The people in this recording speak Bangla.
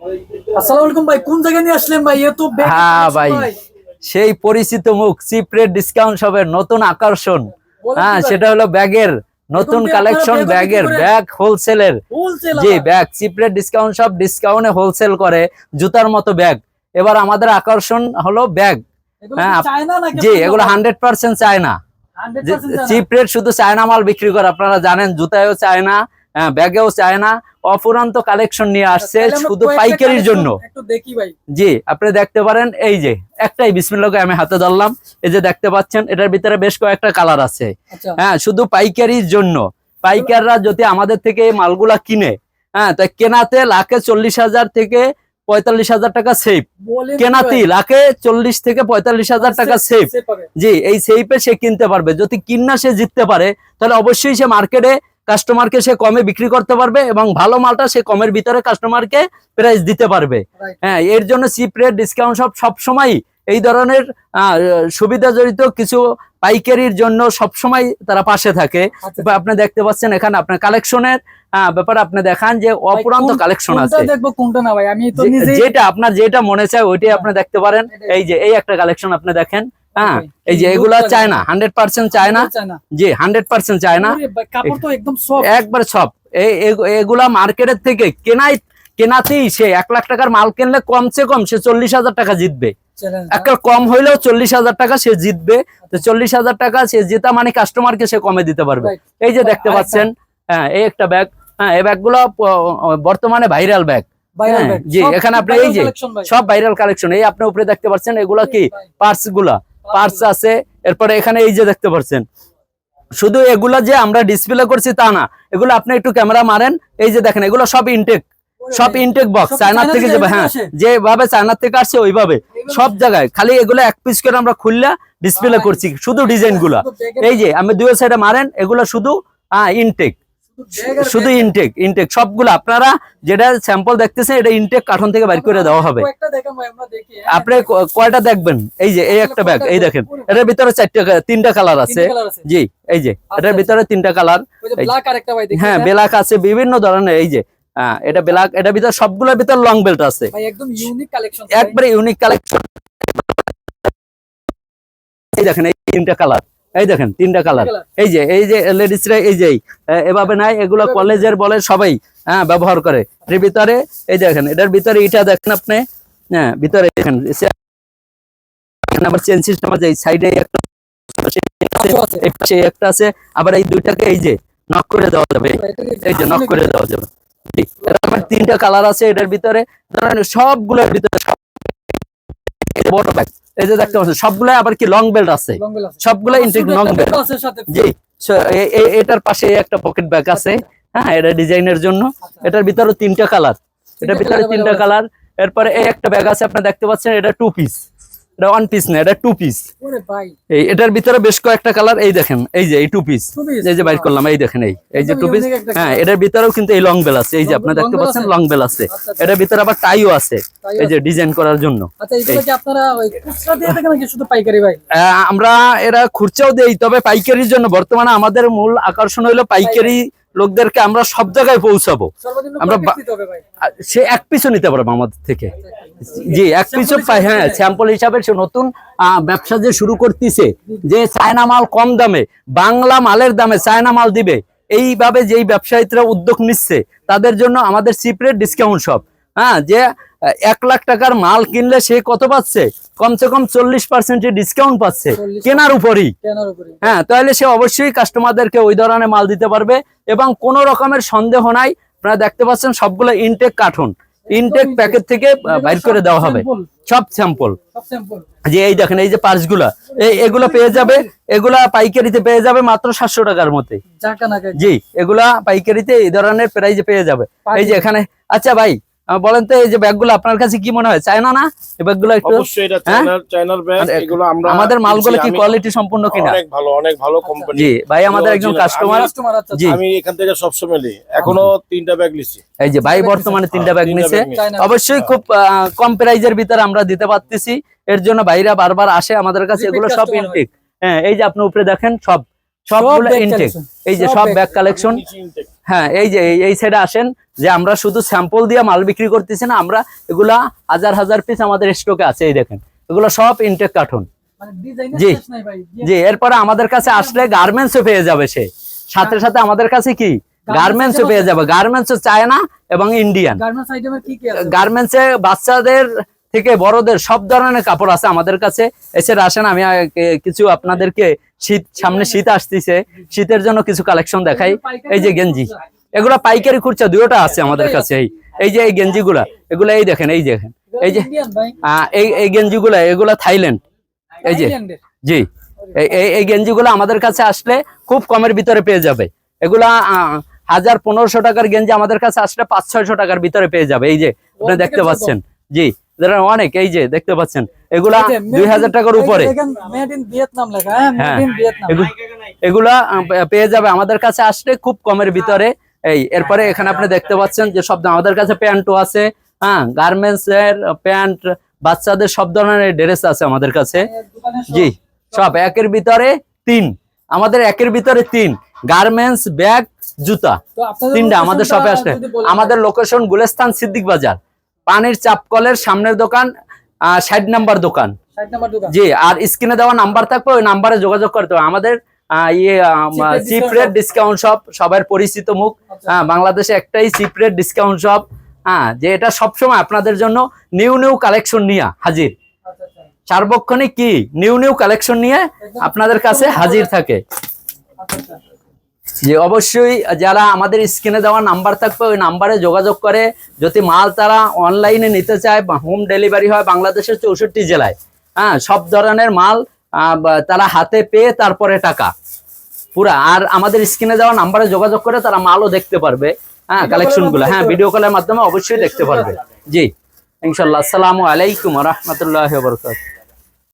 আসসালামু আলাইকুম ভাই কোন জায়গায় নিয়ে আসলেন ভাই? এ তো bag এর হ্যাঁ ভাই সেই পরিচিত মুখ সিপ্রেট ডিসকাউন্ট শপের নতুন আকর্ষণ। হ্যাঁ সেটা হলো ব্যাগের নতুন কালেকশন ব্যাগের ব্যাগ হোলসেলের জি ব্যাগ সিপ্রেট ডিসকাউন্ট শপ ডিসকাউন্টে হোলসেল করে জুতার মতো ব্যাগ। এবার আমাদের আকর্ষণ হলো ব্যাগ। হ্যাঁ, চায়না জি এগুলো হান্ড্রেড পার্সেন্ট চায় না 100% চায়না? চিপ রেট শুধু চায়না মাল বিক্রি করে আপনারা জানেন জুতায়ও চায় না হ্যাঁ, ব্যাগেও চায় না অফুরন্ত কালেকশন নিয়ে আসছে শুধু পাইকারির জন্য। দেখি ভাই। জি আপনি দেখতে পারেন এই যে একটাই বিসমিল্লাহকে আমি হাতে ধরলাম এই যে দেখতে পাচ্ছেন এটার ভিতরে বেশ কয়েকটা কালার আছে। আচ্ছা। হ্যাঁ শুধু পাইকারির জন্য। পাইকাররা যদি আমাদের থেকে এই মালগুলা কিনে হ্যাঁ তাই কেনাতে লাখে চল্লিশ হাজার থেকে পঁয়তাল্লিশ হাজার টাকা সেফ কেনাতি লাখে চল্লিশ থেকে পঁয়তাল্লিশ হাজার টাকা সেফ জি এই সেইপে সে কিনতে পারবে। যদি কিনা সে জিততে পারে তাহলে অবশ্যই সে মার্কেটে কাস্টমারকে সে কমে বিক্রি করতে পারবে এবং ভালো মালটা সে কমের ভিতরে কাস্টমারকে প্রাইস দিতে পারবে। হ্যাঁ এর জন্য চিপ রেট ডিসকাউন্ট সব সবসময় এই ধরনের সুবিধা জড়িত কিছু পাইকারির জন্য সবসময় তারা পাশে থাকে। আচ্ছা, আপনি দেখতে পাচ্ছেন এখানে আপনার কালেকশনের ব্যাপারে আপনি দেখান যে অপুরান্ত কালেকশন আছে। কোনটা না ভাই? আমি যেটা আপনার যেটা মনে চায় ওইটাই আপনি দেখতে পারেন। এই যে এই একটা কালেকশন আপনি দেখেন। হ্যাঁ. এই যে এগুলা চায় না হান্ড্রেড পার্সেন্ট চায় না জি হান্ড্রেড পার্সেন্ট চায় না একবার সব এগুলা মার্কেটের থেকে কেনাই কেনাতেই সে এক লাখ টাকার মাল কিনলে কমসে কম সে চল্লিশ হাজার টাকা জিতবে। একটা কম হইলেও চল্লিশ হাজার টাকা সে জিতবে। তো চল্লিশ হাজার টাকা সে জেতা মানে কাস্টমারকে সে কমে দিতে পারবে। এই যে দেখতে পাচ্ছেন হ্যাঁ এই একটা ব্যাগ হ্যাঁ এই ব্যাগগুলো বর্তমানে ভাইরাল ব্যাগ হ্যাঁ, জি, এখানে আপনি এই যে, সব ভাইরাল কালেকশন এই আপনি উপরে দেখতে পাচ্ছেন এগুলা কি পার্টসগুলা? পার্টস আছে। এরপরে এখানে এই যে দেখতে পাচ্ছেন। শুধু এগুলা যে আমরা ডিসপ্লে করছি তা না এগুলো আপনি একটু ক্যামেরা মারেন। এই যে দেখেন এগুলো সব ইনটেক সব ইনটেক বক্স সব চায়না চায়না থেকে যাবে হ্যাঁ যেভাবে চায়নার থেকে আসছে ওইভাবে। সব জায়গায়। খালি এগুলো এক পিস করে আমরা খুললে ডিসপ্লে করছি। শুধু ডিজাইনগুলা। এই যে আমি দুই সাইডে মারেন এগুলো শুধু ইনটেক শুধু ইনটেক ইনটেক সবগুলো। আপনারা যেটা স্যাম্পল দেখতেছেন এটা ইনটেক কার্টন থেকে বাইর করে দেওয়া হবে। হ্যাঁ। আপনি কয়টা দেখবেন? এই যে এই একটা ব্যাগ এই দেখেন। এটার ভিতরে চারটা তিনটা কালার আছে। জি এই যে এটার আচ্ছা। ভিতরে তিনটা কালার হ্যাঁ এটা। বেলাক আছে বিভিন্ন ধরনের এই যে। হ্যাঁ এটা বেলাক এটার ভিতরে সবগুলোর ভিতরে লং বেল্ট আছে। ইউনিক কালেকশন একবারে ইউনিক কালেকশন এই দেখেন এই তিনটা কালার এই দেখেন তিনটা কালার এই যে এই যে লেডিসরা এই যে এভাবে নাই এগুলো কলেজের বলে সবাই হ্যাঁ ব্যবহার করে। এর ভিতরে এই দেখেন এটার ভিতরে এটা দেখেন আপনি হ্যাঁ ভিতরে দেখেন আবার চেন সিস্টেম আছে এই সাইডে একটা। একটা আছে আবার এই দুইটাকে এই যে নক করে দেওয়া যাবে। এই যে নক করে দেওয়া যাবে। তিনটা কালার আছে এটার ভিতরে। ধরেন সবগুলোর ভিতরে বড় ব্যাগ এই যে দেখতে পাচ্ছেন সবগুলো আবার কি লং বেল্ট আছে? সবগুলো ইনটেক লং বেল্ট আছে সাথে। জি এটার পাশে একটা পকেট ব্যাগ আছে। হ্যাঁ এটা ডিজাইনের জন্য। আচ্ছা। এটার ভিতরে তিনটা কালার এটার ভিতরে তিনটা কালার এরপরে এই একটা ব্যাগ আছে আপনি দেখতে পাচ্ছেন এটা টু পিস এটা ওয়ান পিস না এটা টু পিস এই এটার ভিতরে বেশ কয়েকটা কালার এই দেখেন এই যে এই টু পিস এই যে বাইর করলাম এই দেখেন এই এই যে টু পিস হ্যাঁ এটার ভিতরেও কিন্তু এই লং বেল আছে। এই যে Long- আপনি দেখতে পাচ্ছেন লং বেল আছে। আচ্ছা, আচ্ছা। এটার ভিতরে আবার টাইও আছে। এই যে ডিজাইন করার জন্য। আচ্ছা আপনারা আমরা এরা খুরচাও দেই তবে পাইকারির জন্য। বর্তমানে আমাদের মূল আকর্ষণ হলো পাইকারি লোকদেরকে আমরা সব জায়গায় পৌঁছাবো। আমরা সে এক পিসও নিতে পারব আমাদের থেকে। জি এক পিসও পাই হ্যাঁ স্যাম্পল হিসাবে সে নতুন ব্যবসা যে শুরু করতেছে যে চায়না মাল কম দামে বাংলা মালের দামে চায়না মাল দিবে এইভাবে যেই ব্যবসায়ীরা উদ্যোগ নিচ্ছে তাদের জন্য আমাদের সিপ্রেট ডিসকাউন্ট সব হ্যাঁ যে এক লাখ টাকার মাল কিনলে সে কত পাচ্ছে? কমসে কম চল্লিশ পার্সেন্টের ডিসকাউন্ট পাচ্ছে। কেনার উপরই। হ্যাঁ তাহলে সে অবশ্যই কাস্টমারদেরকে ওই ধরনের মাল দিতে পারবে এবং কোনো রকমের সন্দেহ নাই। আপনারা দেখতে পাচ্ছেন সবগুলো ইনটেক কার্টুন ইনটেক। প্যাকেট থেকে বাইর করে দেওয়া হবে। সব স্যাম্পল যে এই দেখেন এই যে পার্সগুলা এই এগুলো পেয়ে যাবে। এগুলা পাইকারিতে পেয়ে যাবে মাত্র সাতশো টাকার নাকা জি এগুলা পাইকারিতে এই ধরনের প্রাইজে পেয়ে যাবে। এই যে এখানে আচ্ছা ভাই বলেন তো এই যে ব্যাগগুলো আপনার কাছে কি মনে হয়? চায়না না? এই ব্যাগগুলো একটু অবশ্যই এটা হ্যাঁ? চায়নার চায়নার ব্যাগ এগুলো আমরা আমাদের মালগুলো কি কোয়ালিটি সম্পূর্ণ কিনা? অনেক ভালো অনেক ভালো কোম্পানি জি ভাই আমাদের একজন কাস্টমার কাস্টমার আচ্ছা জি। আমি এখান থেকে সবসময় নিই এখনও তিনটা ব্যাগ লিছি এই যে ভাই বর্তমানে তিনটা ব্যাগ নিছে। নিছে। অবশ্যই খুব কম প্রাইজের ভিতরে আমরা দিতে পারতেছি। এর জন্য ভাইরা বারবার আসে আমাদের কাছে এগুলো সব ইনটেক হ্যাঁ এই যে আপনি উপরে দেখেন সব। সবগুলো ইনটেক এই যে সব ব্যাগ কালেকশন হ্যাঁ এই যে এই- সাইডে আসেন যে আমরা শুধু স্যাম্পল দিয়ে মাল বিক্রি করতেছি না আমরা এগুলা হাজার হাজার পিস আমাদের স্টকে আছে এই দেখেন। এগুলো সব ইনটেক কার্টুন মানে জি। নাই ভাই জি এরপরে আমাদের কাছে আসলে গার্মেন্টসও পেয়ে যাবে সে। সাথে সাথে আমাদের কাছে কি? গার্মেন্টসও পেয়ে যাবে। গার্মেন্টসও চায়না এবং ইন্ডিয়ান গার্মেন্টস আইটেমের কি কি আছে? গার্মেন্টসে বাচ্চাদের থেকে বড়দের সব ধরনের কাপড় আছে আমাদের কাছে। এছাড়া আসেন আমি কিছু আপনাদেরকে শীত সামনে শীত আসতেছে। শীতের জন্য কিছু কালেকশন দেখাই। এই যে গেঞ্জি। এগুলো পাইকারি খুচরা দুটোটা আছে আমাদের কাছে এই। এই যে এই গেঞ্জিগুলা এগুলো এই দেখেন এই দেখেন। এই যে এই এই গেঞ্জিগুলা এগুলা থাইল্যান্ড। এই যে জি। এই এই- গেঞ্জিগুলো আমাদের কাছে আসলে খুব কমের ভিতরে পেয়ে যাবে। এগুলা হাজার পনেরোশো টাকার গেঞ্জি আমাদের কাছে আসলে পাঁচ ছয়শো টাকার ভিতরে পেয়ে যাবে। এই যে আপনি দেখতে পাচ্ছেন। জি। এদের অনেক এই যে দেখতে পাচ্ছেন এগুলা দুই হাজার টাকার উপরে। হ্যাঁ হ্যাঁ। এগুলা পেয়ে যাবে আমাদের কাছে আসলে খুব কমের ভিতরে। এই এরপরে এখানে আপনি দেখতে পাচ্ছেন যে সব আমাদের কাছে প্যান্টও আছে হ্যাঁ গার্মেন্টস এর প্যান্ট বাচ্চাদের সব ধরনের ড্রেস আছে আমাদের কাছে। জি সব একের ভিতরে তিন আমাদের একের ভিতরে তিন গার্মেন্টস ব্যাগ জুতা। তিনটা আমাদের শপে আসলে। আমাদের লোকেশন গুলেস্তান সিদ্দিক বাজার। পানির চাপকলের সামনের দোকান ষাট নাম্বার দোকান। নাম্বার দোকান। জি আর স্ক্রিনে দেওয়া নাম্বার থাকবে ওই নাম্বারে যোগাযোগ করতে হবে। আমাদের ইয়ে চিপ রেট ডিসকাউন্ট শপ সবার পরিচিত মুখ। আচ্ছা। হ্যাঁ বাংলাদেশে একটাই চিপ রেট ডিসকাউন্ট শপ হ্যাঁ যে এটা সবসময় আপনাদের জন্য নিউ নিউ কালেকশন নিয়ে হাজির। আচ্ছা, আচ্ছা। সার্বক্ষণিক কি? নিউ নিউ কালেকশন নিয়ে আপনাদের কাছে হাজির থাকে। যে অবশ্যই যারা আমাদের স্ক্রিনে দেওয়া নাম্বার থাকবে ওই নাম্বারে যোগাযোগ করে। যদি মাল তারা অনলাইনে নিতে চায় হোম ডেলিভারি হয় বাংলাদেশের চৌষট্টি জেলায় হ্যাঁ সব ধরনের মাল তারা হাতে পেয়ে তারপরে টাকা। পুরা আর আমাদের স্ক্রিনে দেওয়া নাম্বারে যোগাযোগ করে তারা মালও দেখতে পারবে হ্যাঁ Video কালেকশনগুলো। হ্যাঁ ভিডিও কলের মাধ্যমে অবশ্যই দেখতে পারবে। জি ইনশাল্লাহ। আসসালামু আলাইকুম রহমতুল্লাহ বরকাত